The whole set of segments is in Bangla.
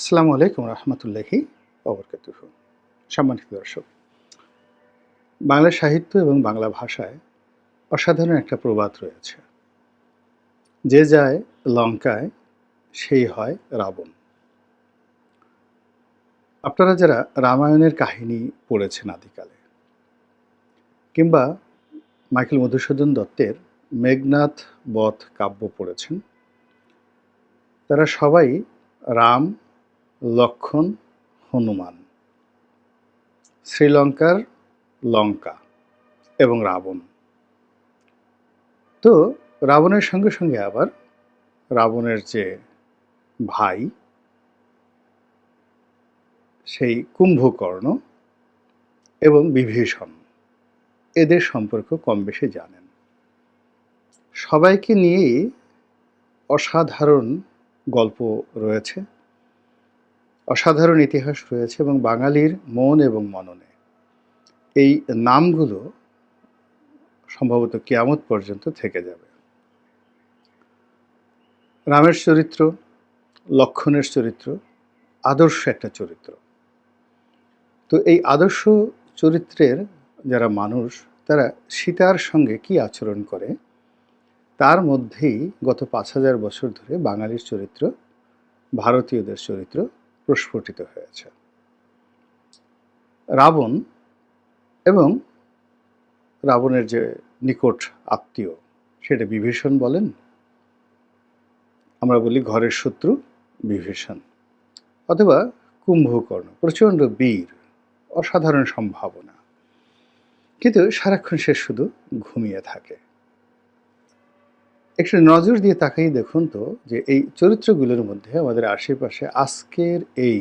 আসসালামু আলাইকুম রহমতুল্লাহি অবরকাতুহ সম্মানিত দর্শক, বাংলা সাহিত্য এবং বাংলা ভাষায় অসাধারণ একটা প্রবাদ রয়েছে। যে যায় লঙ্কায়, সেই হয় রাবণ। আপনারা যারা রামায়ণের কাহিনী পড়েছেন আদিকালে, কিংবা মাইকেল মধুসূদন দত্তের মেঘনাথ বধ কাব্য পড়েছেন, তারা সবাই রাম লক্ষণ হনুমান, শ্রীলঙ্কার লঙ্কা এবং রাবণ। তো রাবণের সঙ্গে সঙ্গে আবার রাবণের যে ভাই, সেই কুম্ভকর্ণ এবং বিভীষণ, এদের সম্পর্ক কম বেশি জানেন। সবাইকে নিয়েই অসাধারণ গল্প রয়েছে। অসাধারণ ইতিহাস রয়েছে এবং বাঙালির মন এবং মননে। এই নামগুলো সম্ভবত কিয়ামত পর্যন্ত থেকে যাবে। রামের চরিত্র, লক্ষণের চরিত্র, আদর্শ একটা চরিত্র। তো এই আদর্শ চরিত্রের যারা মানুষ, তারা সীতার সঙ্গে কি আচরণ করে, তার মধ্যেই গত পাঁচ হাজার বছর ধরে বাঙালির চরিত্র, ভারতীয়দের চরিত্র প্রস্ফুটিত হয়েছে। রাবণ এবং রাবণের যে নিকট আত্মীয়, সেটা বিভীষণ বলেন? আমরা বলি ঘরের শত্রু বিভীষণ। অথবা কুম্ভকর্ণ, প্রচণ্ড বীর, অসাধারণ সম্ভাবনা। কিন্তু সারাক্ষণ সে শুধু ঘুমিয়ে থাকে। একটু নজর দিয়ে তাকাই দেখুন তো যে এই চরিত্রগুলোর মধ্যে আমাদের আশেপাশে আজকের এই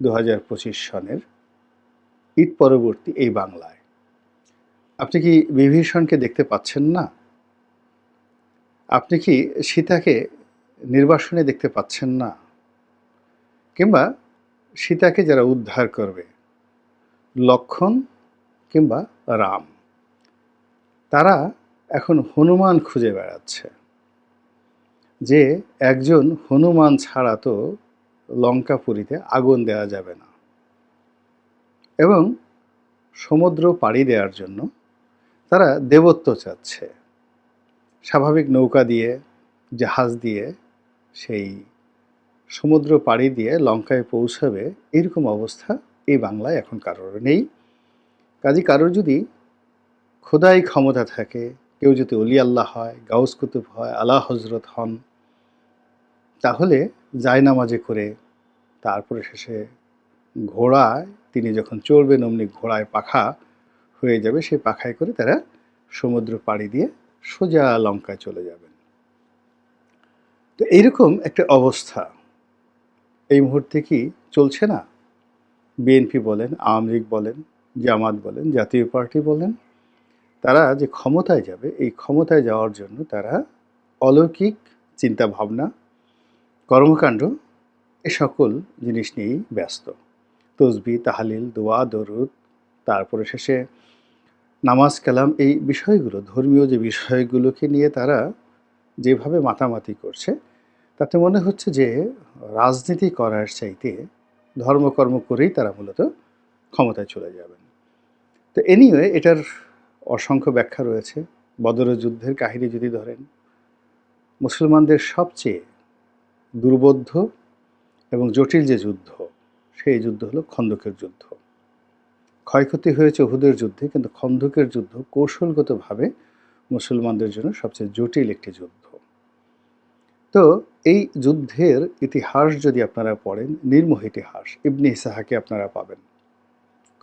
দু হাজার পঁচিশ সনের ঈদ পরবর্তী এই বাংলায়। আপনি কি বিভীষণকে দেখতে পাচ্ছেন না? আপনি কি সীতাকে নির্বাসনে দেখতে পাচ্ছেন না? কিংবা সীতাকে যারা উদ্ধার করবে, লক্ষণ কিংবা রাম, তারা এখন হনুমান খুঁজে বেড়াচ্ছে। যে একজন হনুমান ছাড়া তো লঙ্কাপুরীতে আগুন দেওয়া যাবে না। এবং সমুদ্র পাড়ি দেওয়ার জন্য তারা দেবত্ব চাচ্ছে। স্বাভাবিক নৌকা দিয়ে, জাহাজ দিয়ে সেই সমুদ্র পাড়ি দিয়ে লঙ্কায় পৌঁছাবে এরকম অবস্থা এই বাংলায় এখন কারোর নেই। কাজে কারোর যদি খোদাই ক্ষমতা থাকে কেউ যদি অলি আল্লাহ হয়, গাউস কুতুব হয় আল্লাহ হজরত হন, তাহলে জায়নামাজে করে তারপরে শেষে ঘোড়ায় তিনি যখন চড়বেন, অমনি ঘোড়ায় পাখা হয়ে যাবে, সেই পাখায় করে তারা সমুদ্র পাড়ি দিয়ে সোজা লঙ্কায় চলে যাবেন। তো এইরকম একটা অবস্থা। এই মুহূর্তে কি চলছে না? বিএনপি বলেন, আওয়ামী লীগ বলেন, জামাত বলেন, জাতীয় পার্টি বলেন তারা যে ক্ষমতায় যাবে, এই ক্ষমতায় যাওয়ার জন্য তারা অলৌকিক চিন্তা ভাবনা কর্মকাণ্ড, এ সকল জিনিস নিয়েই ব্যস্ত। তসবি, তাহালিল, দোয়া, দরুদ, তারপরে শেষে নামাজ, কালাম, এই বিষয়গুলো, ধর্মীয় যে বিষয়গুলোকে নিয়ে তারা যেভাবে মাতামাতি করছে, তাতে মনে হচ্ছে যে রাজনীতি করার চাইতে ধর্মকর্ম করেই তারা মূলত ক্ষমতায় চলে যাবেন। তো এনিওয়ে এটার অসংখ্য ব্যাখ্যা রয়েছে। বদর যুদ্ধের কাহিনী যদি ধরেন, মুসলমানদের সবচেয়ে দুর্বোধ্য এবং জটিল যে যুদ্ধ, সেই যুদ্ধ হলো খন্দকের যুদ্ধ। ক্ষয়ক্ষতি হয়েছে উহুদের যুদ্ধে, কিন্তু খন্দকের যুদ্ধ কৌশলগতভাবে মুসলমানদের জন্য সবচেয়ে জটিল একটি যুদ্ধ। তো এই যুদ্ধের ইতিহাস যদি আপনারা পড়েন, নির্মোহ ইতিহাস, ইবনে ইসাহাকে আপনারা পাবেন।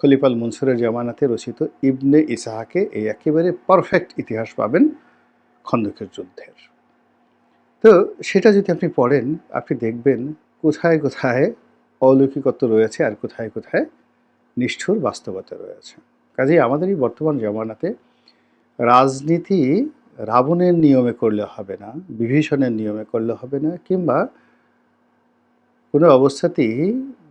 খলিফাল মনসুরের জামানাতে রচিত ইবনে ইসাহাকে এই একেবারে পারফেক্ট ইতিহাস পাবেন খন্দকের যুদ্ধের। তো সেটা যদি আপনি পড়েন, আপনি দেখবেন কোথায় কোথায় অলৌকিকত্ব রয়েছে আর কোথায় কোথায় নিষ্ঠুর বাস্তবতা রয়েছে। কাজেই আমাদের এই বর্তমান জামানাতে রাজনীতি রাবণের নিয়মে করলে হবে না, বিভীষণের নিয়মে করলে হবে না, কিংবা কোনো অবস্থাতেই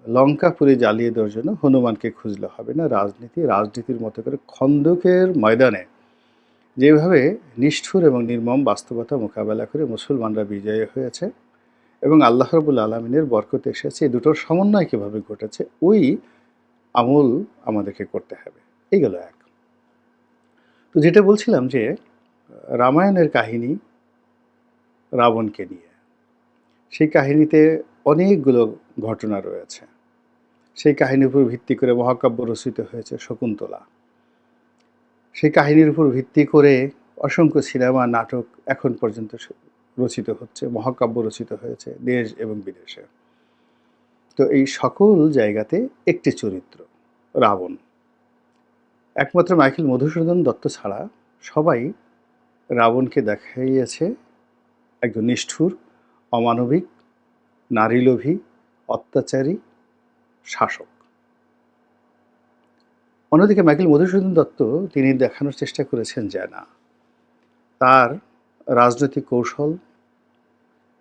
লঙ্কাপুরে জ্বালিয়ে দেওয়ার জন্য হনুমানকে খুঁজলে হবে না। রাজনীতি, রাজনীতির মতো করে খন্দকের ময়দানে। যেভাবে নিষ্ঠুর এবং নির্মম বাস্তবতা মোকাবেলা করে মুসলমানরা বিজয়ী হয়েছে এবং আল্লাহ রবুল আলমিনের বরকত এসেছে, এই দুটোর সমন্বয় কীভাবে ঘটেছে, ওই আমল আমাদেরকে করতে হবে। এই গেল এক। তো যেটা বলছিলাম যে, রামায়ণের কাহিনী রাবণকে নিয়ে সেই কাহিনীতে অনেকগুলো ঘটনা রয়েছে। সেই কাহিনীর উপর ভিত্তি করে মহাকাব্য রচিত হয়েছে শকুন্তলা। সেই কাহিনীর উপর ভিত্তি করে অসংখ্য সিনেমা, নাটক এখন পর্যন্ত রচিত হচ্ছে, মহাকাব্য রচিত হয়েছে দেশ এবং বিদেশে। তো এই সকল জায়গাতে একটি চরিত্র, রাবণ। একমাত্র মাইকেল মধুসূদন দত্ত ছাড়া সবাই রাবণকে দেখাইয়াছে একজন নিষ্ঠুর অমানবিক, নারীলোভী, অত্যাচারী, শাসক। অন্যদিকে মাইকেল মধুসূদন দত্ত তিনি দেখানোর চেষ্টা করেছেন যে না, তার রাজনৈতিক কৌশল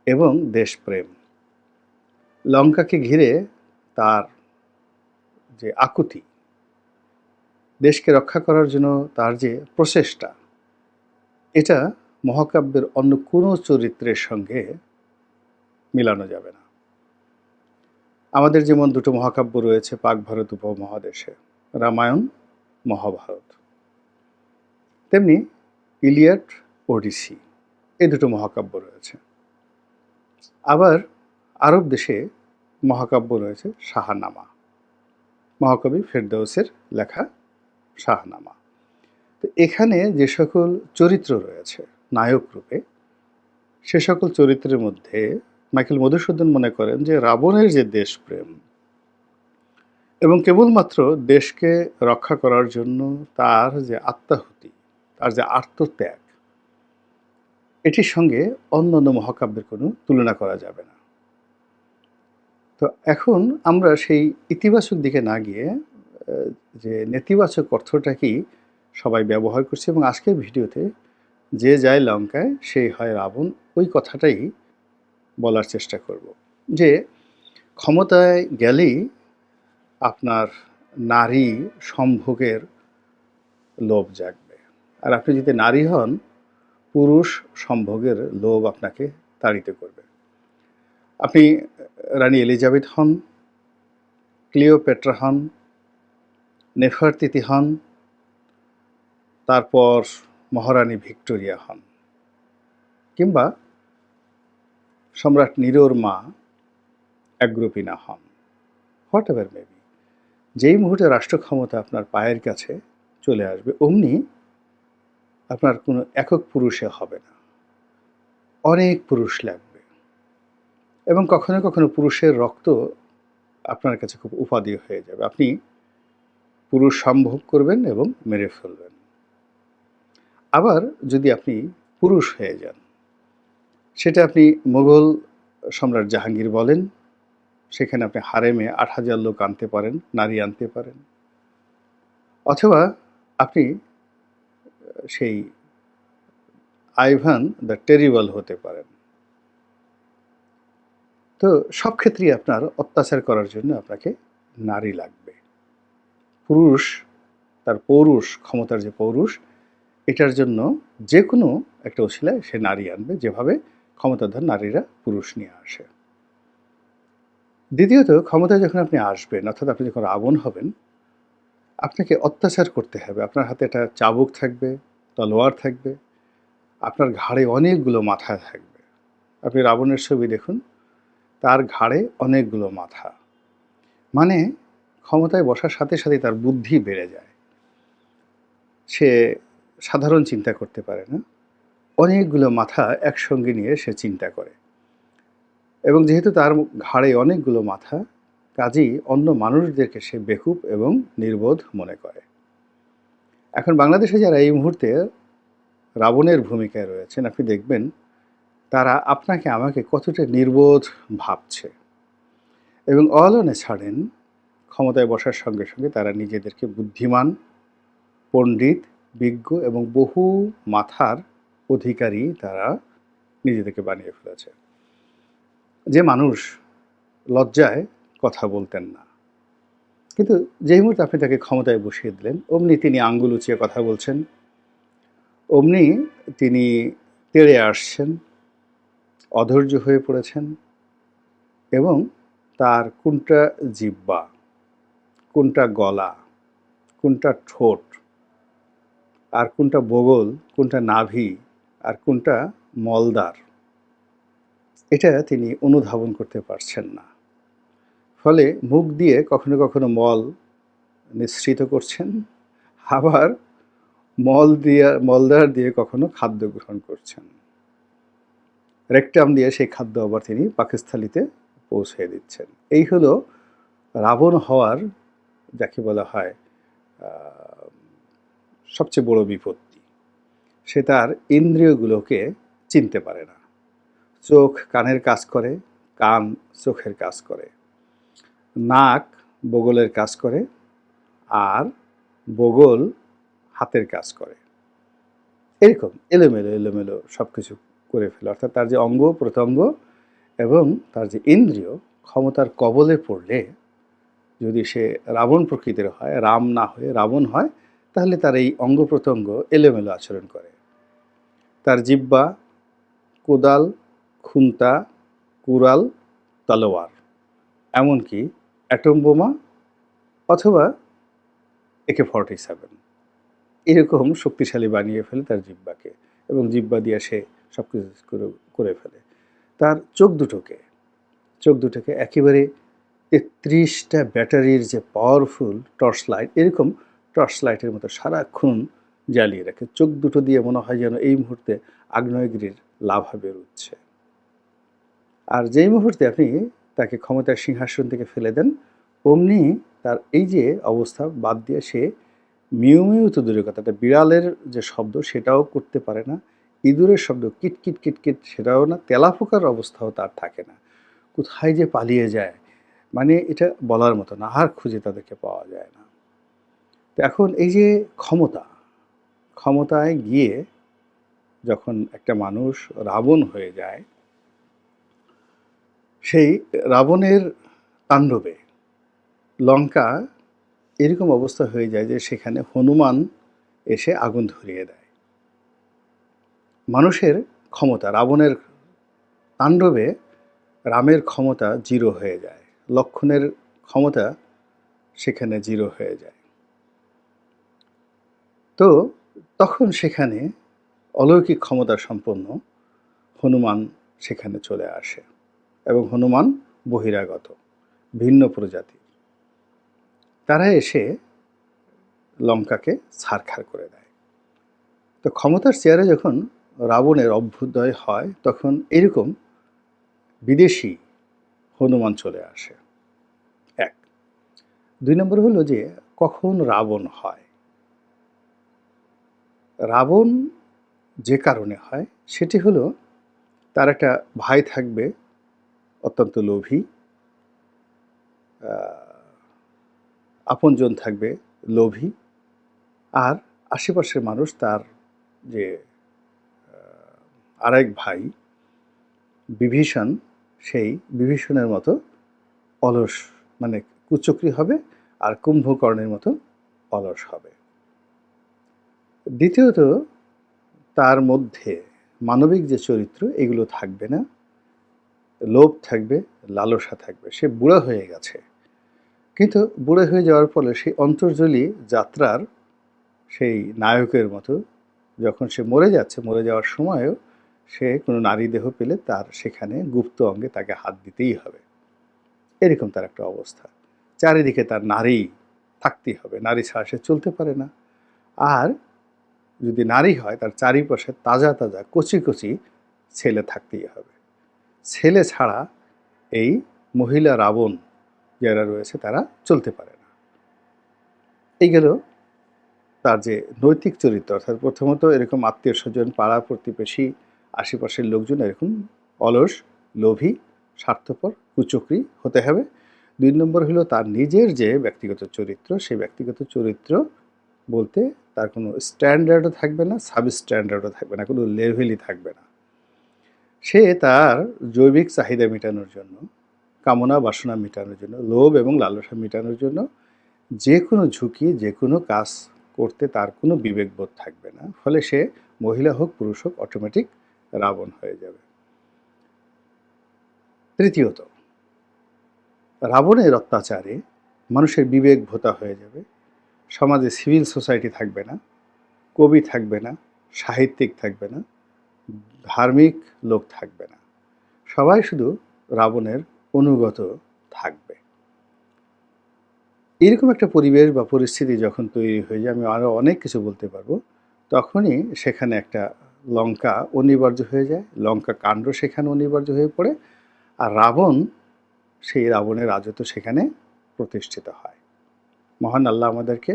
এবং দেশপ্রেম লঙ্কাকে ঘিরে তার যে আকুতি, দেশকে রক্ষা করার জন্য তার যে প্রচেষ্টা, এটা মহাকাব্যের অন্য কোনো চরিত্রের সঙ্গে মিলানো যাবে না। আমাদের যেমন দুটো মহাকাব্য রয়েছে, পাক ভারত, উপমহাদেশে, রামায়ণ, মহাভারত। তেমনি ইলিয়াট, ওডিসি এই দুটো মহাকাব্য রয়েছে। আবার আরব দেশে মহাকাব্য রয়েছে, শাহনামা। মহাকবি ফেরদৌসের লেখা শাহনামা। তো এখানে যে সকল চরিত্র রয়েছে, নায়ক রূপে, সে সকল চরিত্রের মধ্যে মাইকেল মধুসূদন মনে করেন যে রাবণের যে দেশপ্রেম এবং কেবলমাত্র দেশকে রক্ষা করার জন্য তার যে আত্মাহুতি, তার যে আত্মত্যাগ, এটির সঙ্গে অন্য অন্য মহাকাব্যের কোনো তুলনা করা যাবে না। তো এখন আমরা সেই ইতিবাচক দিকে না গিয়ে যে নেতিবাচক অর্থটাকেই সবাই ব্যবহার করছে এবং আজকের ভিডিওতে যে যায় লঙ্কায় সেই হয় রাবণ, ওই কথাটাই বলার চেষ্টা করব। যে ক্ষমতায় গেলেই আপনার নারী সম্ভোগের লোভ জাগবে। আর আপনি যদি নারী হন, পুরুষ সম্ভোগের লোভ আপনাকে তাড়িত করবে। আপনি রানী এলিজাবেথ হন, ক্লিওপেট্রা হন, নেফারতিতি হন, তারপর মহারানী ভিক্টোরিয়া হন, কিংবা সম্রাট নিরোর মা অ্যাগ্রোপিনা হন। হোয়াট এভার মেবি যেই মুহূর্তে রাষ্ট্র ক্ষমতা আপনার পায়ের কাছে চলে আসবে, অমনি আপনার কোনো একক পুরুষে হবে না। অনেক পুরুষ লাগবে। এবং কখনো কখনো পুরুষের রক্ত আপনার কাছে খুব উপাদেয় হয়ে যাবে। আপনি পুরুষ সম্ভব করবেন এবং মেরে ফেলবেন। আবার যদি আপনি পুরুষ হয়ে যান সেটা আপনি মোগল সম্রাট জাহাঙ্গীর বলেন। সেখানে আপনি হারেমে আট হাজার লোক আনতে পারেন, নারী আনতে পারেন। অথবা আপনি সেই আইভান দ্য টেরিবল হতে পারেন। তো সব ক্ষেত্রেই আপনার অত্যাচার করার জন্য আপনাকে নারী লাগবে। পুরুষ, তার পৌরুষ, ক্ষমতার যে পৌরুষ, এটার জন্য যে কোনো একটা ওসিলায় সে নারী আনবে। যেভাবে ক্ষমতাধর নারীরা পুরুষ নিয়ে আসে। দ্বিতীয়ত, ক্ষমতায় যখন আপনি আসবেন, অর্থাৎ আপনি যখন রাবণ হবেন, আপনাকে অত্যাচার করতে হবে। আপনার হাতে একটা চাবুক থাকবে, তলোয়ার থাকবে, আপনার ঘাড়ে অনেকগুলো মাথা থাকবে। আপনি রাবণের ছবি দেখুন, তার ঘাড়ে অনেকগুলো মাথা। মানে ক্ষমতায় বসার সাথে সাথে তার বুদ্ধি বেড়ে যায়। সে সাধারণ চিন্তা করতে পারে না। অনেকগুলো মাথা একসঙ্গে নিয়ে সে চিন্তা করে। এবং যেহেতু তার ঘাড়ে অনেকগুলো মাথা, কাজেই অন্য মানুষদেরকে সে বেকুব এবং নির্বোধ মনে করে। এখন বাংলাদেশে যারা এই মুহূর্তে রাবণের ভূমিকায় রয়েছেন, আপনি দেখবেন তারা আপনাকে, আমাকে কতটা নির্বোধ ভাবছে। এবং অলনে ছাড়েন, ক্ষমতায় বসার সঙ্গে সঙ্গে তারা নিজেদেরকে বুদ্ধিমান, পণ্ডিত, বিজ্ঞ এবং বহু মাথার অধিকারী তারা নিজেদেরকে বানিয়ে ফেলেছে। যে মানুষ লজ্জায় কথা বলতেন না। কিন্তু যেই মুহূর্তে আপনি তাকে ক্ষমতায় বসিয়ে দিলেন, অমনি তিনি আঙ্গুল উঁচিয়ে কথা বলছেন, অমনি তিনি তেড়ে আসছেন, অধৈর্য হয়ে পড়েছেন এবং তার কোনটা জিব্বা, কোনটা গলা, কোনটা ঠোঁট, আর কোনটা বগল, কোনটা নাভি আর কোনটা? মলদার। এটা তিনি অনুধাবন করতে পারছেন না। ফলে মুখ দিয়ে কখনো কখনো মল নিঃসৃত করছেন, আবার মল দিয়ে, মলদার দিয়ে কখনো খাদ্য গ্রহণ করছেন। রেকটাম দিয়ে সেই খাদ্য আবার তিনি পাকিস্তানিতে পৌঁছে দিচ্ছেন। এই হলো রাবণ হওয়ার, যাকে বলা হয় সবচেয়ে বড় বিপত্তি সে তার ইন্দ্রিয়গুলোকে চিনতে পারে না। চোখ কানের কাজ করে, কান চোখের কাজ করে। নাক বগলের কাজ করে, আর বগল হাতের কাজ করে। এরকম এলোমেলো এলোমেলো সব কিছু করে ফেলে। অর্থাৎ তার যে অঙ্গ, প্রত্যঙ্গ এবং তার যে ইন্দ্রিয়, ক্ষমতার কবলে পড়লে যদি সে রাবণ প্রকৃতির হয়, রাম না হয়ে রাবণ হয়, তাহলে তার এই অঙ্গ, প্রত্যঙ্গ এলোমেলো আচরণ করে। তার জিব্বা কোদাল, খুন্তা, কুড়াল, তলোয়ার। এমনকি অ্যাটম বোমা অথবা একে ফর্টি সেভেন। এরকম শক্তিশালী বানিয়ে ফেলে তার জিব্বাকে এবং জিব্বা দিয়ে সে সব কিছু করে ফেলে। তার চোখ দুটোকে চোখ দুটোকে একেবারে তেত্রিশটা ব্যাটারির যে পাওয়ারফুল টর্চ লাইট এরকম টর্চ লাইটের মতো সারাক্ষণ জ্বালিয়ে রাখে। চোখ দুটো দিয়ে মনে হয় যেন এই মুহূর্তে আগ্নেয়গিরির লাভা বেরোচ্ছে। আর যেই মুহূর্তে আপনি তাকে ক্ষমতার সিংহাসন থেকে ফেলে দেন, অমনি তার এই যে অবস্থা বাদ দিয়ে সে মিউ মিউ তো দূরের কথা একটা বিড়ালের যে শব্দ সেটাও করতে পারে না, ইঁদুরের শব্দ কিট কিট কিট কিট সেটাও না, তেলাপোকার অবস্থাও তার থাকে না। কোথায় যে পালিয়ে যায় মানে এটা বলার মতো না, আর খুঁজে তাদেরকে পাওয়া যায় না। তো এখন এই যে ক্ষমতা ক্ষমতায় গিয়ে যখন একটা মানুষ রাবণ হয়ে যায়, সেই রাবণের তাণ্ডবে লঙ্কা এরকম অবস্থা হয়ে যায় যে সেখানে হনুমান এসে আগুন ধরিয়ে দেয়। মানুষের ক্ষমতা, রাবণের তাণ্ডবে রামের ক্ষমতা জিরো হয়ে যায়, লক্ষণের ক্ষমতা সেখানে জিরো হয়ে যায়। তো তখন সেখানে অলৌকিক ক্ষমতা সম্পন্ন হনুমান সেখানে চলে আসে এবং হনুমান বহিরাগত, ভিন্ন প্রজাতি। তারা এসে লঙ্কাকে ছারখার করে দেয়। তো ক্ষমতার চেয়ারে যখন রাবণের অভ্যুদয় হয়, তখন এরকম বিদেশি হনুমান চলে আসে। এক। দুই নম্বর হলো যে, কখন রাবণ হয়? রাবণ যে কারণে হয়, সেটি হলো তার একটা ভাই থাকবে, অত্যন্ত লোভী আপনজন থাকবে, লোভী, আর আশেপাশের মানুষ তার যে আরেক ভাই, বিভীষণ, সেই বিভীষণের মতো অলস মানে কুচক্রি হবে, আর কুম্ভকর্ণের মতো অলস হবে। দ্বিতীয়ত, তার মধ্যে মানবিক যে চরিত্র, এগুলো থাকবে না। লোভ থাকবে, লালসা থাকবে। সে বুড়া হয়ে গেছে। কিন্তু বুড়ো হয়ে যাওয়ার ফলে সেই অন্তর্জলী যাত্রার সেই নায়কের মতো যখন সে মরে যাচ্ছে, মরে যাওয়ার সময়ও সে কোনো নারী দেহ পেলে তার সেখানে গুপ্ত অঙ্গে তাকে হাত দিতেই হবে। এরকম তার একটা অবস্থা। চারিদিকে তার নারী থাকতেই হবে। নারী ছাড়া সে চলতে পারে না। আর যদি নারী হয়, তার চারিপাশে তাজা তাজা, কচি কচি ছেলে থাকতেই হবে। ছেলে ছাড়া এই মহিলা রাবণ যারা রয়েছে, তারা চলতে পারে না। এই গেল তার যে নৈতিক চরিত্র, অর্থাৎ প্রথমত এরকম আত্মীয় স্বজন, পাড়া প্রতিবেশী, আশেপাশের লোকজন এরকম অলস, লোভী, স্বার্থপর, কুচক্রি হতে হবে। দুই নম্বর হলো তার নিজের যে ব্যক্তিগত চরিত্র, সেই ব্যক্তিগত চরিত্র বলতে তার কোনো স্ট্যান্ডার্ডও থাকবে না সাব স্ট্যান্ডার্ডও থাকবে না, কোনো লেভেলই থাকবে না। সে তার জৈবিক চাহিদা মেটানোর জন্য, কামনা বাসনা মেটানোর জন্য, লোভ এবং লালসা মেটানোর জন্য যে কোনো ঝুঁকি, যে কোনো কাজ করতে তার কোনো বিবেকবোধ থাকবে না, ফলে সে মহিলা হোক, পুরুষ হোক অটোমেটিক রাবণ হয়ে যাবে। তৃতীয়ত, রাবণের অত্যাচারে মানুষের বিবেক ভোতা হয়ে যাবে। সমাজে সিভিল সোসাইটি থাকবে না, কবি থাকবে না, সাহিত্যিক থাকবে না, ধার্মিক লোক থাকবে না। সবাই শুধু রাবণের অনুগত থাকবে। এরকম একটা পরিবেশ বা পরিস্থিতি যখন তৈরি হয়ে যায়, আমি আরও অনেক কিছু বলতে পারব, তখনই সেখানে একটা লঙ্কা অনিবার্য হয়ে যায়, লঙ্কা কাণ্ড সেখানে অনিবার্য হয়ে পড়ে, আর রাবণ, সেই রাবণের রাজত্ব সেখানে প্রতিষ্ঠিত হয়। মহান আল্লাহ আমাদেরকে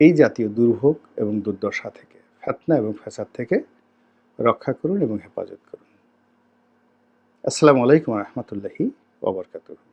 এই জাতীয় দুর্ভোগ এবং দুর্দশা থেকে, ফেতনা এবং ফ্যাসাদ থেকে রক্ষা করুন এবং হেফাজত করুন। আসসালামু আলাইকুম রহমতুল্লাহি ওবরকাতুহ